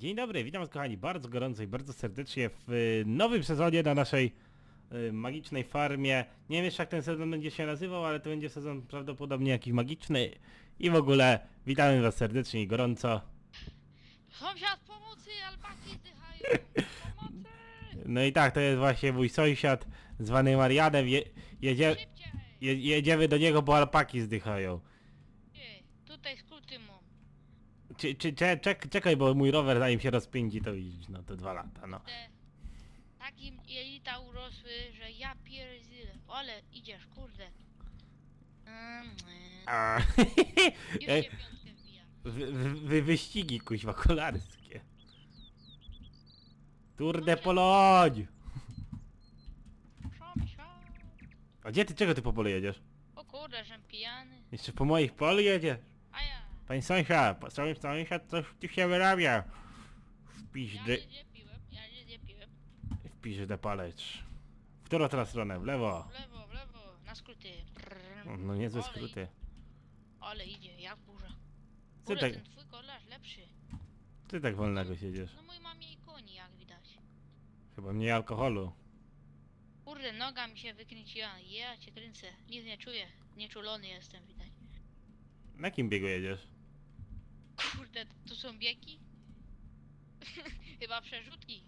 Dzień dobry, witam was kochani bardzo gorąco i bardzo serdecznie w y, nowym sezonie na naszej y, magicznej farmie. Nie wiem jeszcze jak ten sezon będzie się nazywał, ale to będzie sezon prawdopodobnie jakiś magiczny. I w ogóle witamy was serdecznie i gorąco. Sąsiad pomocy, albaki zdychają! Pomocy! No i tak, to jest właśnie mój sąsiad zwany Marianem. Je, jedzie, Szybciej! je, jedziemy do niego, bo alpaki zdychają. Ej, tutaj skróty mam. Czy, czy, czek, czekaj, bo mój rower zanim się rozpędzi to widzisz, no to dwa lata, no. Te takim jelita urosły, że ja pierdzilę. Ale idziesz, kurde. Mm, mm. A, Już Ej, się piątkę wbija. wy, wy, wy wyścigi kuźwa kolarskie. Tour de Pologne! Sąsiad. A gdzie ty, czego ty po polu jedziesz? O kurde, żem pijany. Jeszcze po moich polu jedziesz? Ja. Panie sąsiad, po- sąsiad, coś tu się wyrabia. Ja Wpiźdy, nic nie piłem, ja nic nie piłem. wpiźdy palec. W którą teraz stronę? W lewo. W lewo, w lewo, na skróty. Brrr. No niezłe Ale skróty. Ale idzie, jak burza. Co Kurde, tak, ten twój kolarz lepszy. ty tak wolnego siedziesz? No mój ma mniej koni, jak widać. Chyba mniej alkoholu. Kurde, noga mi się wykręciła. Ja cię kręcę. Nic nie czuję. Nieczulony jestem, widać. Na jakim biegu jedziesz? Kurde, tu są biegi? Chyba przerzutki.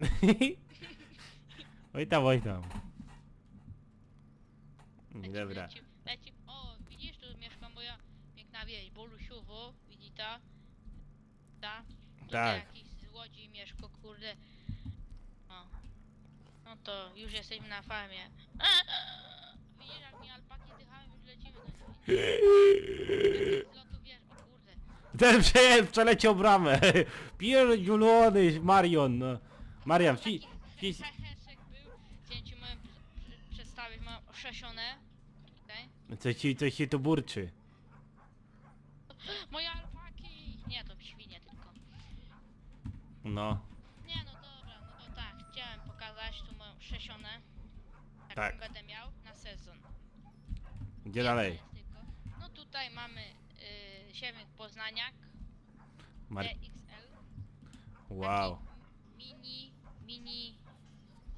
oj tam, oj tam. Dobra. Lecim, lecim. O, widzisz, tu mieszka moja piękna wieś. Bolusiowo, widzi ta? Ta? Tak. jakiś z Łodzi mieszko, kurde. O. No to już jesteśmy na farmie. Widzisz, jak mi alpaki dychają, już lecimy do nich. Z lotu wiesz, o kurde. Ten prze, przeleciał bramę. Pierdziulony Marion. Marian, Taki był. Przedstawić, mam oszesione. Tutaj. coś ci, coś ci tu burczy. Moje alpaki! Nie, to świnie tylko. No. Nie, no dobra, no to tak. Chciałem pokazać tu moją szesionę. Taką Tak. będę miał na sezon. Gdzie dalej? tylko. No tutaj mamy siewnik Poznaniak. Mar EXL. wow. Taki mini, mini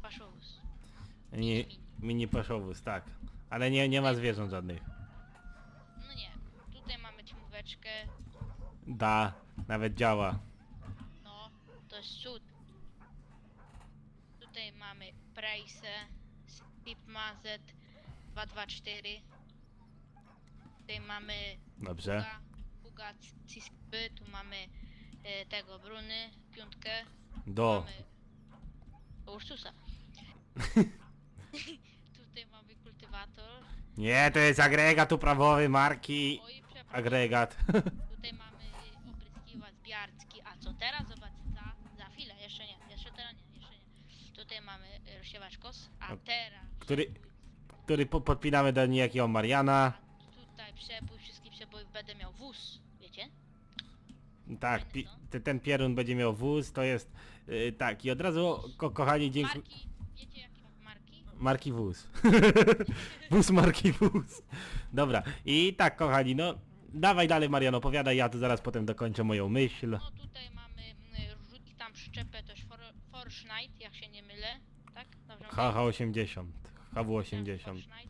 paszowóz. Mini, mini paszowóz, tak. Ale nie, nie ma zwierząt żadnych. No nie. Tutaj mamy ćmóweczkę. Da, nawet działa. No, to jest cud. Tutaj mamy Price, Stipma Z224. Tutaj mamy Dobrze. Cispy, tu mamy e, tego Bruny, piątkę. Do. Mamy Ursusa. Tutaj mamy kultywator. Nie, to jest agregat uprawowy marki. Oj, przepraszam. Agregat. Tutaj mamy opryskiwacz biarcki, a co teraz? Zobaczcie, za, za chwilę, jeszcze nie, jeszcze teraz nie, jeszcze nie. Tutaj mamy y, rozsiewacz kos, a teraz który-. Który po, podpinamy do niejakiego Mariana. Tutaj przebój, wszystkich przebojów będę miał wóz? Tak, pi, te- ten pierun będzie miał wóz, to jest... Yy, tak, i od razu, ko, kochani, dziękuję... Marki, wiecie jakie marki? Marki wóz. wóz marki wóz. Dobra, i tak kochani, no dawaj dalej Marian, opowiadaj, ja tu zaraz potem dokończę moją myśl. No tutaj mamy y, rzutki tam przyczepę, też for, Forschnight, jak się nie mylę, tak? Dobrze mówię? HH80, HW80. Forschnight.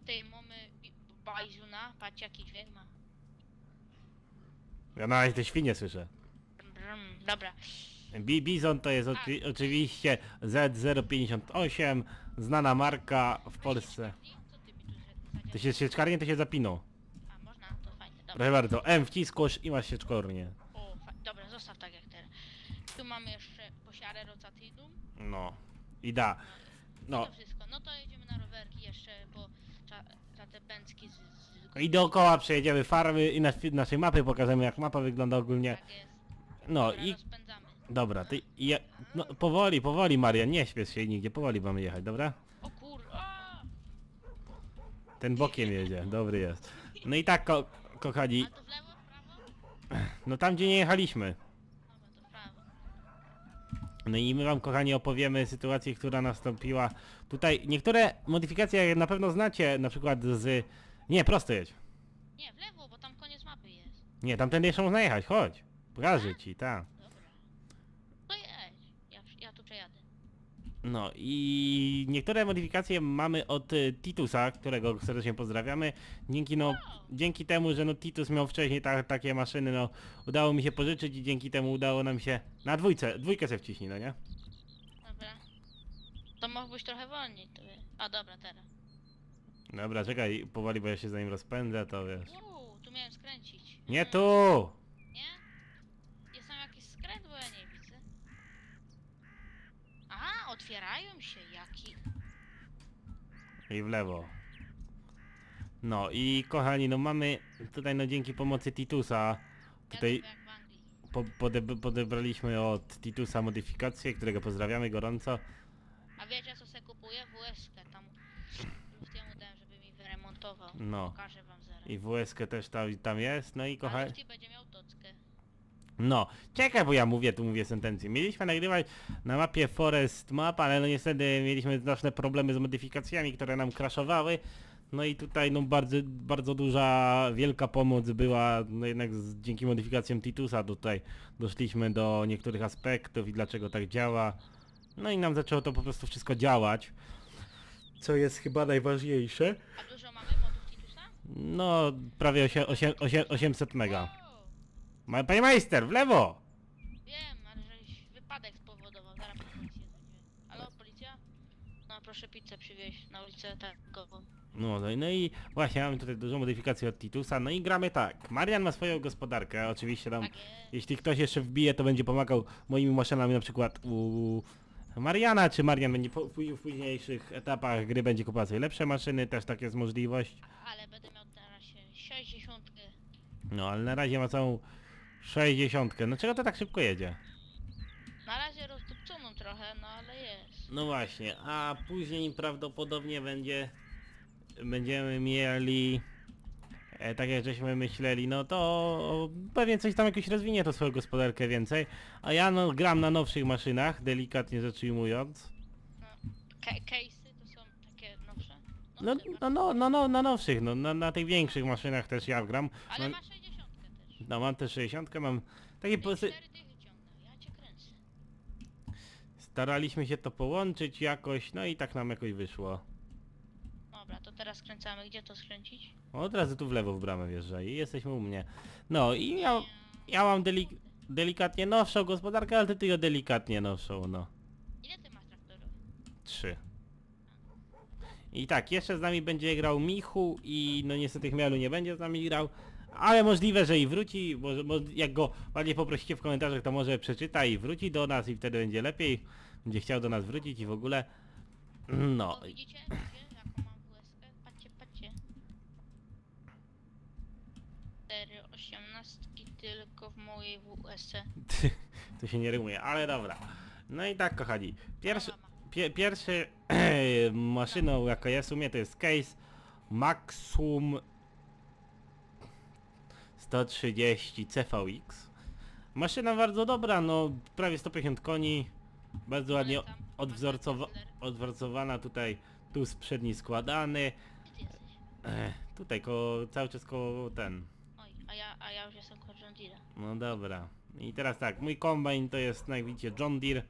Tutaj mamy bi- Bajzuna, patrz jaki dźwięk ma. Ja nawet te świnie słyszę. Brum, brum. Dobra. Bi Bizon to jest oczy, oczywiście Z058, znana marka w Polsce. Co ty mi tu za- To się sieczkarnie to się zapiną. A, można? To fajnie, dobra. Proszę bardzo, M wciskasz i masz sieczkornie. O, fa- dobra, zostaw tak jak teraz. Tu mamy jeszcze posiarę rotacyjną. No. I da. No. No. To wszystko. No to jedziemy na rowerki jeszcze, bo z... z... I dookoła przejedziemy farmy i na naszej mapy pokażemy jak mapa wygląda ogólnie. Tak jest. No Dobra, i rozpędzamy. Dobra, ty ja, no, powoli, powoli Marian, nie śpiesz się nigdzie, powoli mamy jechać, dobra? O! Ten bokiem jedzie, dobry jest. No i tak, ko kochani, A to w lewo, w prawo? no tam gdzie nie jechaliśmy. Dobra, to w prawo. No i my wam kochani opowiemy sytuację, która nastąpiła. Tutaj niektóre modyfikacje na pewno znacie, na przykład z... Nie, prosto jedź. Nie, w lewo, bo tam koniec mapy jest. Nie, tamtędy jeszcze można jechać, chodź. Pokażę ci, tak. Dobra. No i niektóre modyfikacje mamy od y, Titusa, którego serdecznie pozdrawiamy. Dzięki no, dzięki temu, że no Titus miał wcześniej ta, takie maszyny, no udało mi się pożyczyć i dzięki temu udało nam się na dwójce, dwójkę se wciśnij, no nie? Dobra. To mógłbyś trochę wolniej, to wie. A dobra, teraz. Dobra, czekaj, powoli, bo ja się za nim rozpędzę, to wiesz. Uuu, tu miałem skręcić. Nie Mm, tu! Nie? Jest tam jakiś skręt, bo ja nie widzę. Aha, otwierają się, jaki... I w lewo. No i kochani, no mamy tutaj no dzięki pomocy Titusa, tutaj Jak, jak w Anglii. po, podeb podebraliśmy od Titusa modyfikację, którego pozdrawiamy gorąco. A wiecie co se kupuję? WSK tam. Luftiemu dałem, żeby mi wyremontował. No. Pokażę wam zaraz. I WSK też tam, tam jest, no i Kochani. będzie miał tockę. No, czekaj, bo ja mówię, tu mówię sentencję. Mieliśmy nagrywać na mapie Forest Map, ale no niestety mieliśmy znaczne problemy z modyfikacjami, które nam crashowały. No i tutaj no bardzo, bardzo duża, wielka pomoc była, no jednak z, dzięki modyfikacjom Titusa tutaj doszliśmy do niektórych aspektów i dlaczego tak działa. No i nam zaczęło to po prostu wszystko działać. Co jest chyba najważniejsze. A dużo mamy modów Titusa? No, prawie osie, osie, osie, 800 mega. Ma- Panie majster, w lewo! Wiem, ale żeś wypadek spowodował. Zaraz po policję zadzwonię. Halo, policja? No proszę pizzę przywieźć na ulicę targową. No, no, i- no i właśnie mamy tutaj dużo modyfikacji od Titusa, no i gramy tak. Marian ma swoją gospodarkę, oczywiście tam, Tak jest. jeśli ktoś jeszcze wbije, to będzie pomagał moimi maszynami na przykład u Mariana, czy Marian będzie po, w w późniejszych etapach gry będzie kupował sobie lepsze maszyny, też tak jest możliwość. Ale będę miał teraz się 60. No, ale na razie ma całą 60. No czego to tak szybko jedzie? Na razie rozdupconą trochę, no ale jest. No właśnie, a później prawdopodobnie będzie będziemy mieli e, tak jak żeśmy myśleli, no to pewnie coś tam jakoś rozwinie to swoją gospodarkę więcej. A ja no gram na nowszych maszynach, delikatnie rzecz ujmując. Ke case'y to są takie nowsze? No, Nowsze no, no, no, no na nowszych, no na, na tych większych maszynach też ja gram. Ale Mam, ma 60 też. No mam też 60, mam takie Ty po, cztery dychy ciągnął, ja cię kręcę. staraliśmy się to połączyć jakoś, no i tak nam jakoś wyszło. Dobra, to teraz skręcamy. Gdzie to skręcić? Od razu tu w lewo w bramę wjeżdża i jesteśmy u mnie. No i ja, ja mam delik delikatnie nowszą gospodarkę, ale ty tylko delikatnie nowszą, no. Ile ty masz traktorów? Trzy. I tak, jeszcze z nami będzie grał Michu i no niestety Chmielu nie będzie z nami grał, ale możliwe, że i wróci, bo, bo jak go ładnie poprosicie w komentarzach, to może przeczyta i wróci do nas i wtedy będzie lepiej, będzie chciał do nas wrócić i w ogóle. No, O, widzicie? Widzicie, jaką mam WSK? Patrzcie, patrzcie. 4 osiemnastki tylko w mojej WSC. to się nie rymuje, ale dobra. No i tak kochani, pierwszy, pie, pierwszy maszyną jaka jest u mnie to jest case Maxum 130 CVX. Maszyna bardzo dobra, no prawie 150 koni, bardzo ładnie Polecam. odwzorcowa odwzorcowana tutaj, tu z przedni składany. Gdzie ty jesteś? Ech, tutaj koło, cały czas koło ten. Oj, a ja, a ja już jestem koło John Deere. No dobra. I teraz tak, mój kombajn to jest, jak widzicie, John Deere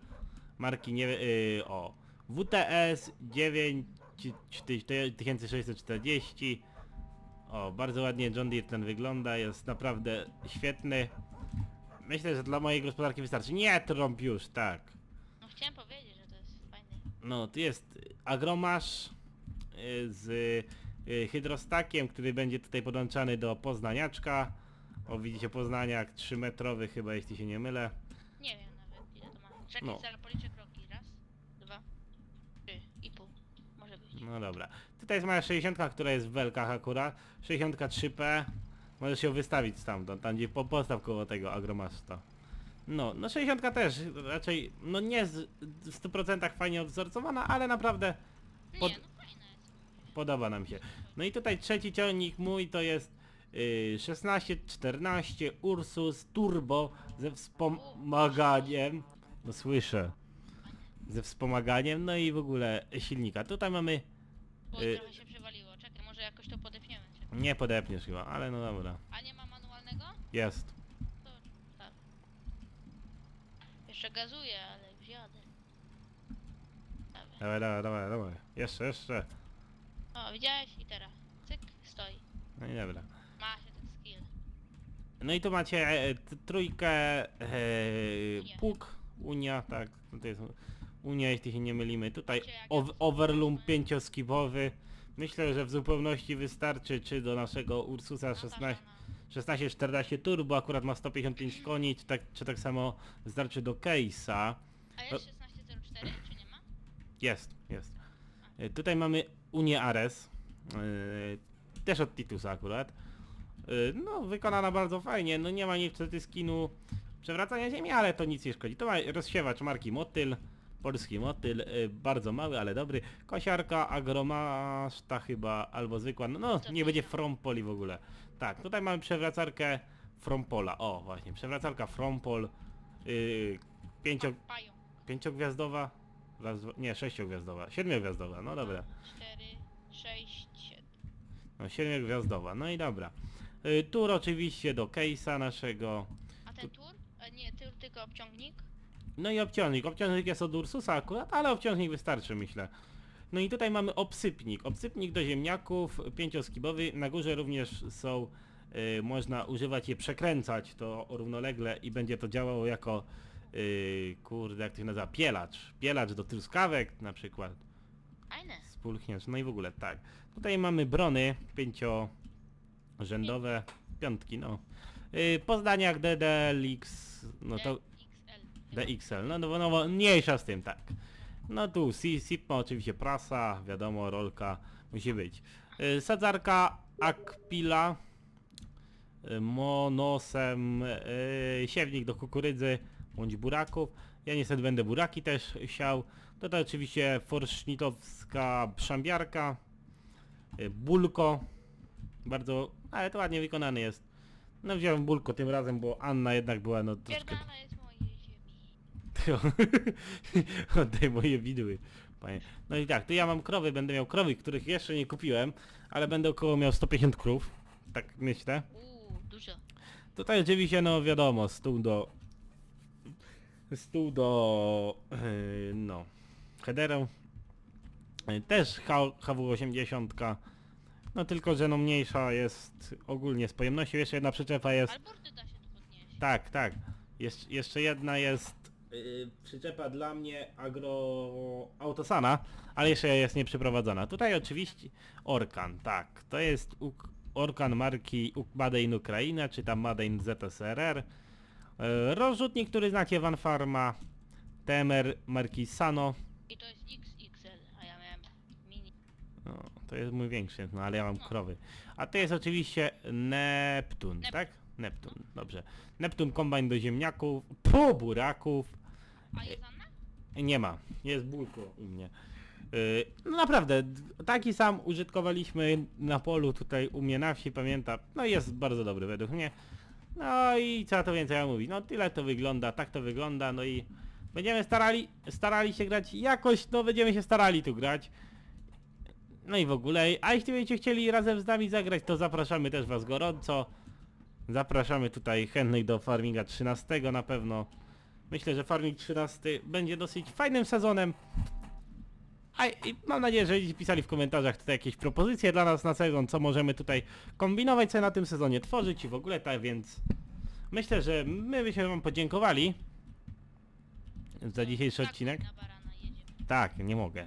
marki nie, yy, o WTS 9640. O, bardzo ładnie John Deere ten wygląda, jest naprawdę świetny. Myślę, że dla mojej gospodarki wystarczy. Nie trąb już, tak. No chciałem powiedzieć, że to jest fajny. No, tu jest agromasz yy, z yy, hydrostakiem, który będzie tutaj podłączany do poznaniaczka. O, widzicie poznaniak 3 metrowy chyba, jeśli się nie mylę. Nie wiem nawet ile to ma. Czekaj, No. zaraz policzę kroki. Raz, dwa, trzy i pół. Może być. No dobra. Tutaj jest moja 60, która jest w belkach akurat. 63P. Możesz ją wystawić stamtąd, tam gdzie po postaw koło tego agromasta. No, no 60 też raczej, no nie z, w 100% fajnie odwzorcowana, ale naprawdę Pod- Nie, no fajna jest. podoba nam się. No i tutaj trzeci ciągnik mój to jest yy, 1614 Ursus Turbo ze wspomaganiem. No słyszę. Ze wspomaganiem, no i w ogóle silnika. Tutaj mamy Bo Y- trochę się przewaliło. Czekaj, może jakoś to podepniemy. Czekaj. Nie podepniesz chyba, ale no dobra. A nie ma manualnego? Jest. To tak. Jeszcze gazuję, ale już jadę. Dawaj, dawaj, dawaj, dawaj. Jeszcze, jeszcze. O, widziałeś? I teraz. Cyk, stoi. No i dobra. Ma się ten skill. No i tu macie e, t- trójkę e, pług, Unia, tak, to jest Unia, jeśli się nie mylimy. Tutaj ov- Overloom pięcioskibowy. Myślę, że w zupełności wystarczy, czy do naszego Ursusa No, 16, Natasza, 1614 Turbo, akurat ma 155 koni, czy tak, czy tak samo wystarczy do Case'a. A jest 1604, czy nie ma? Jest, jest. E, Tutaj mamy Unię Ares, e, też od Titusa akurat. E, No, wykonana bardzo fajnie, no nie ma niestety skinu przewracania ziemi, ale to nic nie szkodzi. To ma rozsiewacz marki Motyl, polski Motyl, e, bardzo mały, ale dobry. Kosiarka, agromaszta chyba, albo zwykła, no, no nie będzie Frompoli w ogóle. Tak, tutaj mamy przewracarkę Frompola, o właśnie, przewracarka Frompol, yy, pięcio, pająk. Pięciogwiazdowa? Raz, dwa, nie, sześciogwiazdowa. Siedmiogwiazdowa, no dobra. 4, 6, 7. No, siedmiogwiazdowa, no i dobra. Y, tur oczywiście do case'a naszego. A ten tur? E, nie, tur tylko obciągnik. No i obciążnik. Obciążnik jest od Ursusa akurat, ale obciążnik wystarczy myślę. No i tutaj mamy obsypnik. Obsypnik do ziemniaków, pięcioskibowy. Na górze również są, y, można używać je, przekręcać to równolegle i będzie to działało jako, y, kurde, jak to się nazywa, pielacz. Pielacz do truskawek na przykład. Spulchniacz, no i w ogóle tak. Tutaj mamy brony pięciorzędowe, piątki, no. Yy, po zdaniach DDLX, no to DXL. No, no, no mniejsza z tym, tak. No tu C- SIP ma oczywiście prasa, wiadomo, rolka musi być. Yy, sadzarka Akpila, yy, monosem, yy, siewnik do kukurydzy bądź buraków. Ja niestety będę buraki też siał. Tutaj oczywiście forsznikowska szambiarka, yy, bulko, bardzo, ale to ładnie wykonany jest. No wziąłem bulko tym razem, bo Anna jednak była no troszkę... Jest ziemi. Oddaj moje widły. Panie. No i tak, to ja mam krowy, będę miał krowy, których jeszcze nie kupiłem, ale będę około miał 150 krów. Tak myślę. Uuu, dużo. Tutaj oczywiście, no wiadomo, stół do... Stół do... Yy, no... Headerą. Yy, Też H- HW80. No tylko, że no mniejsza jest ogólnie z pojemnością. Jeszcze jedna przyczepa jest... Ale burty da się tu podnieść. Tak, tak. Jesz jeszcze jedna jest yy, przyczepa dla mnie agro autosana, ale jeszcze jest nieprzeprowadzona. Tutaj oczywiście Orkan, tak. To jest uk Orkan marki Uk- Made in Ukraina, czy tam Made in ZSRR. Yy, rozrzutnik, który znacie Van Farma. Temer marki Sano. I to jest XXL, a ja miałem mini. No, to jest mój większy, no ale ja mam krowy. A to jest oczywiście Neptun, Nep- tak? Neptun, dobrze. Neptun kombajn do ziemniaków, po buraków. A? Nie ma, jest bulko u mnie. Yy, no naprawdę, taki sam użytkowaliśmy na polu tutaj u mnie na wsi, pamiętam. No jest bardzo dobry według mnie. No i co to więcej ja mówić, no tyle to wygląda, tak to wygląda, no i będziemy starali, starali się grać jakoś, no będziemy się starali tu grać. No i w ogóle, a jeśli będziecie chcieli razem z nami zagrać, to zapraszamy też was gorąco. Zapraszamy tutaj chętnych do Farminga 13 na pewno. Myślę, że Farming 13 będzie dosyć fajnym sezonem. A i mam nadzieję, że będziecie pisali w komentarzach tutaj jakieś propozycje dla nas na sezon, co możemy tutaj kombinować, co na tym sezonie tworzyć i w ogóle tak, więc myślę, że my byśmy wam podziękowali za dzisiejszy odcinek. Tak, nie mogę.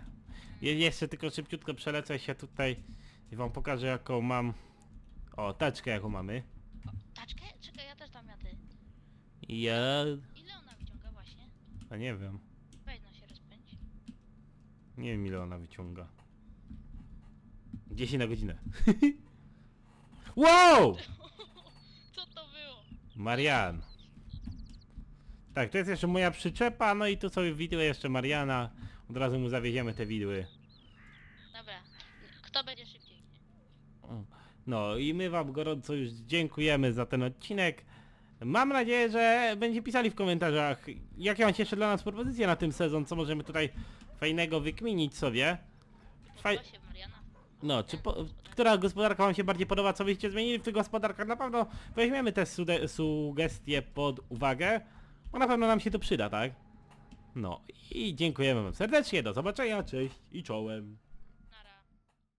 Je jeszcze tylko szybciutko przelecę się tutaj i wam pokażę jaką mam... O, taczkę jaką mamy. O, taczkę? Czekaj, ja też tam jadę. Ja... Ile ona wyciąga właśnie? A nie wiem. Weź no się rozpędź. Nie wiem ile ona wyciąga. 10 na godzinę. wow! Co to było? Marian. Tak, to jest jeszcze moja przyczepa, no i tu sobie widły jeszcze Mariana. Od razu mu zawieziemy te widły. Dobra. Kto będzie szybciej? O, No i my wam gorąco już dziękujemy za ten odcinek. Mam nadzieję, że będziecie pisali w komentarzach, jakie macie jeszcze dla nas propozycje na tym sezon, co możemy tutaj fajnego wykminić sobie. Faj... Podoba się Mariana? No, czy po, która gospodarka wam się bardziej podoba, co byście zmienili w tych gospodarkach? Na pewno weźmiemy te sude, sugestie pod uwagę, bo na pewno nam się to przyda, tak? No i dziękujemy wam serdecznie, do zobaczenia, cześć i czołem.